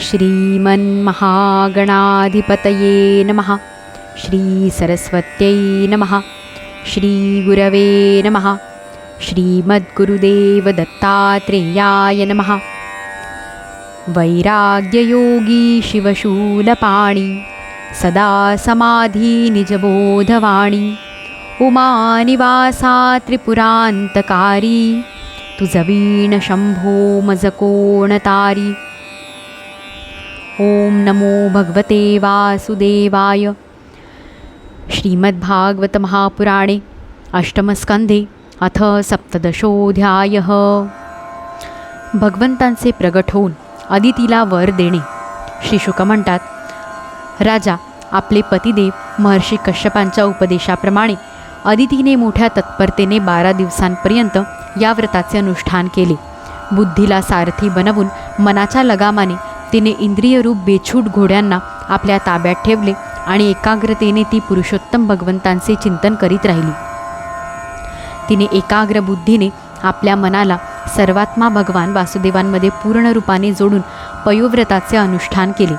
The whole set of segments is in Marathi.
श्रीमन्महागणाधिपतये नमः। श्रीसरस्वत्यै नमः। श्रीगुरवे नमः। श्रीमद्गुरुदेवदत्तात्रेयाय नमः। वैराग्ययोगी शिवशूलपाणि सदा समाधी निजबोधवाणी उमानिवासा त्रिपुरान्तकारी तुझवीण शंभो मज कोणतारी ओम नमो भगवते वासुदेवाय। श्रीमद्भागवत महापुराणे अष्टमस्कंधे अथ सप्तदशोऽध्यायः। भगवंतांचे प्रगट होऊन अदितीला वर देणे। श्रीशुक म्हणतात राजा आपले पतिदेव महर्षी कश्यपांच्या उपदेशाप्रमाणे अदितीने मोठ्या तत्परतेने बारा दिवसांपर्यंत या व्रताचे अनुष्ठान केले. बुद्धीला सारथी बनवून मनाच्या लगामाने तिने इंद्रियरूप बेछूट घोड्यांना आपल्या ताब्यात ठेवले आणि एकाग्रतेने ती पुरुषोत्तम भगवंतांचे चिंतन करीत राहिली. तिने एकाग्र बुद्धीने आपल्या मनाला सर्वात्मा भगवान वासुदेवांमध्ये पूर्ण रूपाने जोडून पयोव्रताचे अनुष्ठान केले.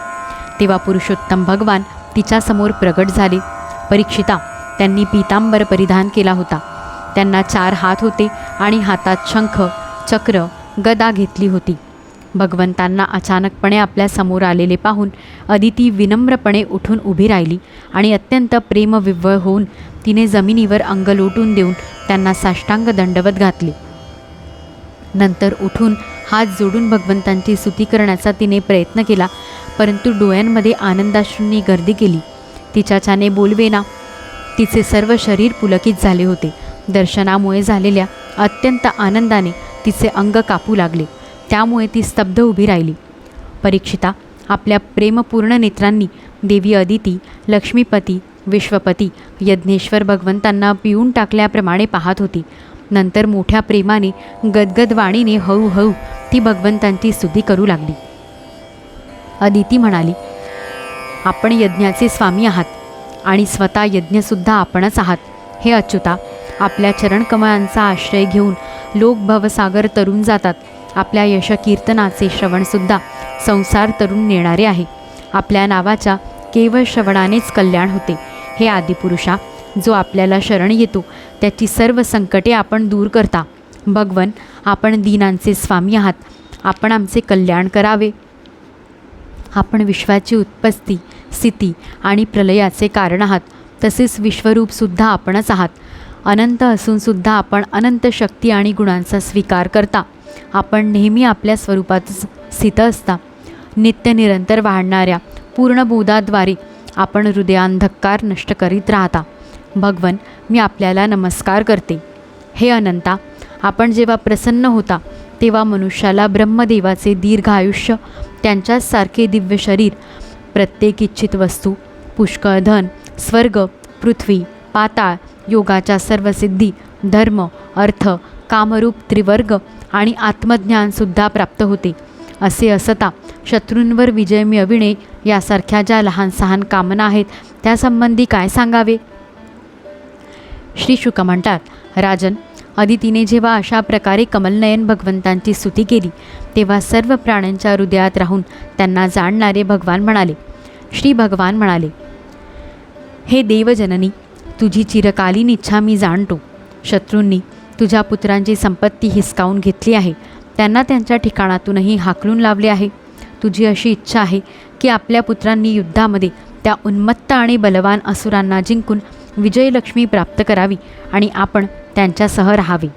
तेव्हा पुरुषोत्तम भगवान तिच्यासमोर प्रगट झाले. परीक्षिता त्यांनी पीतांबर परिधान केला होता. त्यांना चार हात होते आणि हातात शंख चक्र गदा घेतली होती. भगवंतांना अचानकपणे आपल्यासमोर आलेले पाहून अदिती विनम्रपणे उठून उभी राहिली आणि अत्यंत प्रेमविव्वळ होऊन तिने जमिनीवर अंग लोटून देऊन त्यांना साष्टांग दंडवत घातले. नंतर उठून हात जोडून भगवंतांची स्तुती करण्याचा तिने प्रयत्न केला परंतु डोळ्यांमध्ये आनंदाश्रूंनी गर्दी केली. तिच्याच्याने बोलवेना तिचे सर्व शरीर पुलकित झाले होते. दर्शनामुळे झालेल्या अत्यंत आनंदाने तिचे अंग कापू लागले. त्यामुळे ती स्तब्ध उभी राहिली. परीक्षिता आपल्या प्रेमपूर्ण नेत्रांनी देवी अदिती लक्ष्मीपती विश्वपती यज्ञेश्वर भगवंतांना पिऊन टाकल्याप्रमाणे पाहत होती. नंतर मोठ्या प्रेमाने गदगद वाणीने हळूहळू ती भगवंतांची स्तुती करू लागली. अदिती म्हणाली आपण यज्ञाचे स्वामी आहात आणि स्वतः यज्ञसुद्धा आपणच आहात. हे अच्युता आपल्या चरणकमळांचा आश्रय घेऊन लोक भवसागर तरुण जातात. आपल्या यशकीर्तनाचे श्रवणसुद्धा संसार तरुण नेणारे आहे. आपल्या नावाच्या केवळ श्रवणानेच कल्याण होते. हे आदिपुरुषा जो आपल्याला शरण येतो त्याची सर्व संकटे आपण दूर करता. भगवन आपण दीनांचे स्वामी आहात. आपण आमचे कल्याण करावे. आपण विश्वाची उत्पत्ती स्थिती आणि प्रलयाचे कारण आहात. तसेच विश्वरूपसुद्धा आपणच आहात. अनंत असूनसुद्धा आपण अनंत शक्ती आणि गुणांचा स्वीकार करता. आपण नेहमी आपल्या स्वरूपातच स्थित असता. नित्य निरंतर वाढणाऱ्या पूर्णबोधाद्वारे आपण हृदयांधकार नष्ट करीत राहता. भगवन मी आपल्याला नमस्कार करते. हे अनंता आपण जेव्हा प्रसन्न होता तेव्हा मनुष्याला ब्रह्मदेवाचे दीर्घ आयुष्य त्यांच्यासारखे दिव्य शरीर प्रत्येक इच्छित वस्तू पुष्कळ धन स्वर्ग पृथ्वी पाताळ योगाच्या सर्व सिद्धी धर्म अर्थ कामरूप त्रिवर्ग आणि आत्मज्ञानसुद्धा प्राप्त होते. असे असता शत्रूंवर विजय मिळविणे यासारख्या ज्या लहान सहान कामना आहेत त्यासंबंधी काय सांगावे? श्री शुक म्हणतात राजन अदितीने जेव्हा अशा प्रकारे कमलनयन भगवंतांची स्तुती केली तेव्हा सर्व प्राण्यांच्या हृदयात राहून त्यांना जाणणारे भगवान म्हणाले. श्री भगवान म्हणाले हे देवजननी तुझी चिरकालीन इच्छा मी जाणतो. शत्रूंनी तुझ्या पुत्रांची संपत्ती हिसकावून घेतली आहे. त्यांना त्यांच्या ठिकाणातूनही हाकलून लावले आहे. तुझी अशी इच्छा आहे की आपल्या पुत्रांनी युद्धामध्ये त्या उन्मत्त आणि बलवान असुरांना जिंकून विजयलक्ष्मी प्राप्त करावी आणि आपण त्यांच्यासह राहावे.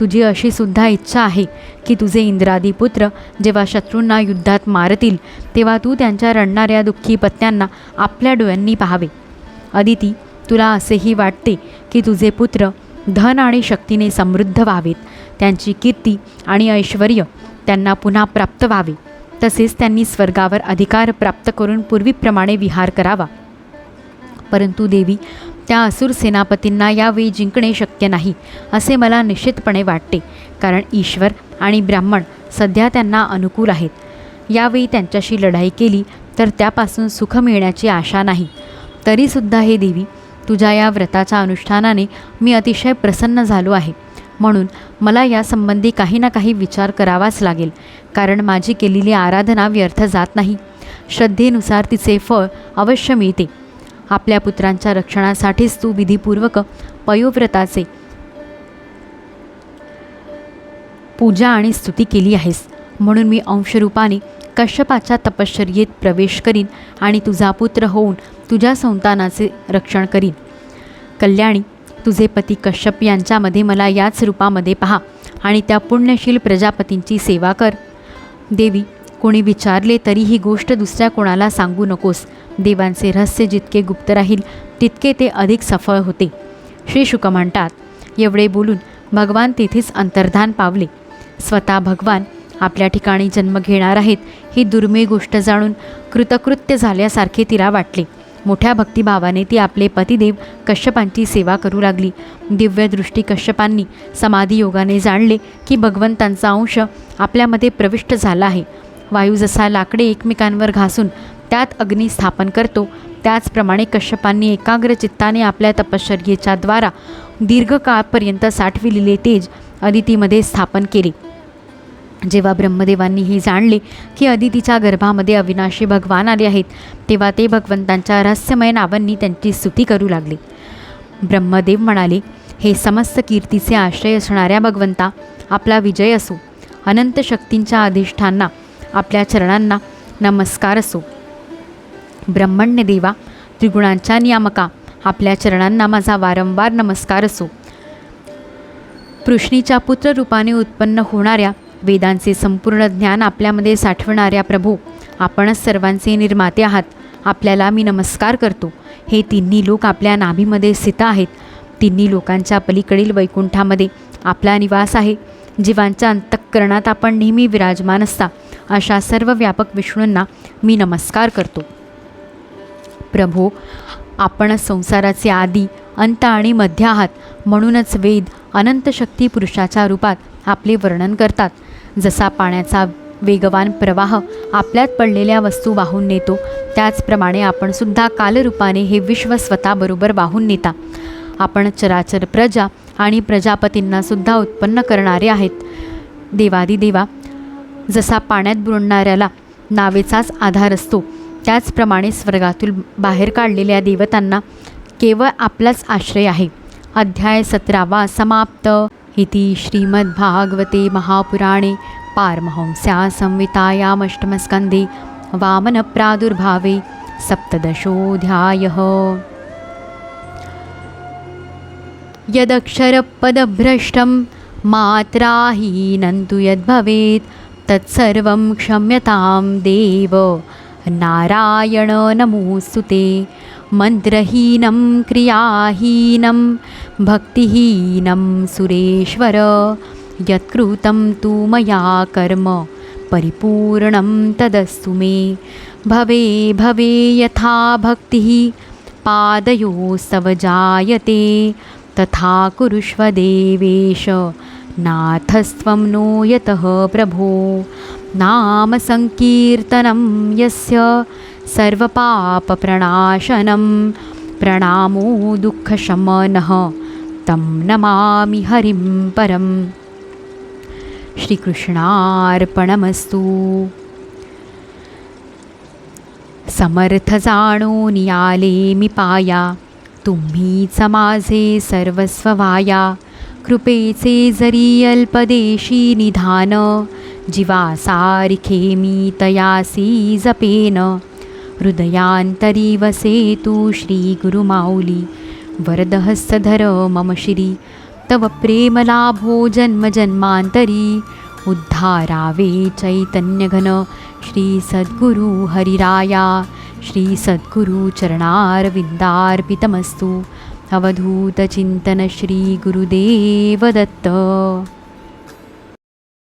तुझी अशी सुद्धा इच्छा आहे की तुझे इंद्रादी पुत्र जेव्हा शत्रूंना युद्धात मारतील तेव्हा तू त्यांच्या रडणाऱ्या दुःखी पत्त्यांना आपल्या डोळ्यांनी पाहावे. अदिती तुला असेही वाटते की तुझे पुत्र धन आणि शक्तीने समृद्ध व्हावेत. त्यांची कीर्ती आणि ऐश्वर त्यांना पुन्हा प्राप्त व्हावे. तसेच त्यांनी स्वर्गावर अधिकार प्राप्त करून पूर्वीप्रमाणे विहार करावा. परंतु देवी त्या असुर सेनापतींना यावेळी जिंकणे शक्य नाही असे मला निश्चितपणे वाटते. कारण ईश्वर आणि ब्राह्मण सध्या त्यांना अनुकूल आहेत. यावेळी त्यांच्याशी लढाई केली तर त्यापासून सुख मिळण्याची आशा नाही. तरीसुद्धा हे देवी तुझ्या या व्रताच्या अनुष्ठानाने मी अतिशय प्रसन्न झालो आहे. म्हणून मला यासंबंधी काही ना काही विचार करावाच लागेल कारण माझी केलेली आराधना व्यर्थ जात नाही. श्रद्धेनुसार तिचे फळ अवश्य मिळते. आपल्या पुत्रांच्या रक्षणासाठीच तू विधीपूर्वक पयोव्रताचे पूजा आणि स्तुती केली आहेस. म्हणून मी अंशरूपाने कश्यपाच्या तपश्चर्येत प्रवेश करीन आणि तुझा पुत्र होऊन तुझ्या संतानाचे रक्षण करीन. कल्याणी तुझे पती कश्यप यांच्यामध्ये मला याच रूपामध्ये पहा आणि त्या पुण्यशील प्रजापतींची सेवा कर. देवी कोणी विचारले तरी ही गोष्ट दुसऱ्या कोणाला सांगू नकोस. देवांचे रहस्य जितके गुप्त राहील तितके ते अधिक सफळ होते. श्री शुक म्हणतात एवढे बोलून भगवान तेथेच अंतर्धान पावले. स्वतः भगवान आपल्या ठिकाणी जन्म घेणार आहेत ही दुर्मिळ गोष्ट जाणून कृतकृत्य झाल्यासारखे तिला वाटले. मोठ्या भक्तिभावाने ती आपले पतिदेव कश्यपांची सेवा करू लागली. दिव्यदृष्टी कश्यपांनी समाधी योगाने जाणले की भगवंतांचा अंश आपल्यामध्ये प्रविष्ट झाला आहे. वायू जसा लाकडे एकमेकांवर घासून त्यात अग्नी स्थापन करतो त्याचप्रमाणे कश्यपांनी एकाग्र चित्ताने आपल्या तपश्चर्येच्या द्वारा दीर्घकाळपर्यंत साठविलेले तेज अदितीमध्ये स्थापन केले. जेव्हा ब्रह्मदेवांनी हे जाणले की अदितीच्या गर्भामध्ये अविनाशी भगवान आले आहेत तेव्हा ते भगवंतांच्या रहस्यमय नावांनी त्यांची स्तुती करू लागले. ब्रह्मदेव म्हणाले हे समस्त कीर्तीचे आश्रय असणाऱ्या भगवंता आपला विजय असो. अनंत शक्तींच्या अधिष्ठांना आपल्या चरणांना नमस्कार असो. ब्रह्मण्य देवा त्रिगुणांच्या नियामका आपल्या चरणांना माझा वारंवार नमस्कार असो. पृष्णीच्या पुत्ररूपाने उत्पन्न होणाऱ्या वेदांचे संपूर्ण ज्ञान आपल्यामध्ये साठवणाऱ्या प्रभू आपणच सर्वांचे निर्माते आहात. आपल्याला मी नमस्कार करतो. हे तिन्ही लोक आपल्या नाभीमध्ये स्थित आहेत. तिन्ही लोकांच्या पलीकडील वैकुंठामध्ये आपला निवास आहे. जीवांच्या अंतःकरणात आपण नेहमी विराजमान असता अशा सर्व व्यापक विष्णूंना मी नमस्कार करतो. प्रभो आपण संसाराचे आदी अंत आणि मध्य आहात. म्हणूनच वेद अनंत शक्ती पुरुषाच्या रूपात आपले वर्णन करतात. जसा पाण्याचा वेगवान प्रवाह आपल्यात पडलेल्या वस्तू वाहून नेतो त्याचप्रमाणे आपण सुद्धा कालरूपाने हे विश्व स्वतःबरोबर वाहून नेता. आपण चराचर प्रजा आणि प्रजापतींना सुद्धा उत्पन्न करणारे आहेत. देवादिदेवा जसा पाण्यात बुडणाऱ्याला नावेचाच आधार असतो त्याचप्रमाणे स्वर्गातून बाहेर काढलेल्या देवतांना केवळ आपलाच आश्रय आहे. अध्याय सतरावा समाप्त. इति श्रीमद्भागवते महापुराणे पारमहंस्या संहितायामष्टमस्कन्धे वामनप्रादुर्भावे सप्तदशोऽध्यायः। यदक्षरपदभ्रष्टं मात्राहीनं तु यद्भवेत् तत्सर्वं क्षम्यतां देव। नारायण नमोऽस्तु ते। मन्त्रहीनं क्रियाहीनं भक्तिहीनं सुरेश्वर। यत्कृतं तु मया कर्म परिपूर्णं तदस्तु मे। भवे भवे यथा भक्तिः पादयोस्तव जायते। तथा कुरुष्व देवेश नाथस्त्वं नो यतः प्रभो। नामसङ्कीर्तनं यस्य सर्वपापप्रणाशनं प्रणामो दुःखशमनः तं नमामि हरिं परं श्रीकृष्णार्पणमस्तु। समर्थ जाणो नियाले मी पाया तुम्हीच माझे सर्वस्व वाया कृपेचे जरी अल्पदेशी निधान जीवासारिखे मी तयासी जपेन। हृदयांतरी वसे तू श्री गुरुमाऊली वरदहस्तधर मम श्री। तव प्रेमलाभो जन्मजन्मान्तरी उद्धारावे चैतन्यघन श्री सद्गुरु हरिराया। श्री सद्गुरु चरणारविन्दार्पितमस्तु। अवधूतचिन्तन श्री गुरुदेव दत्त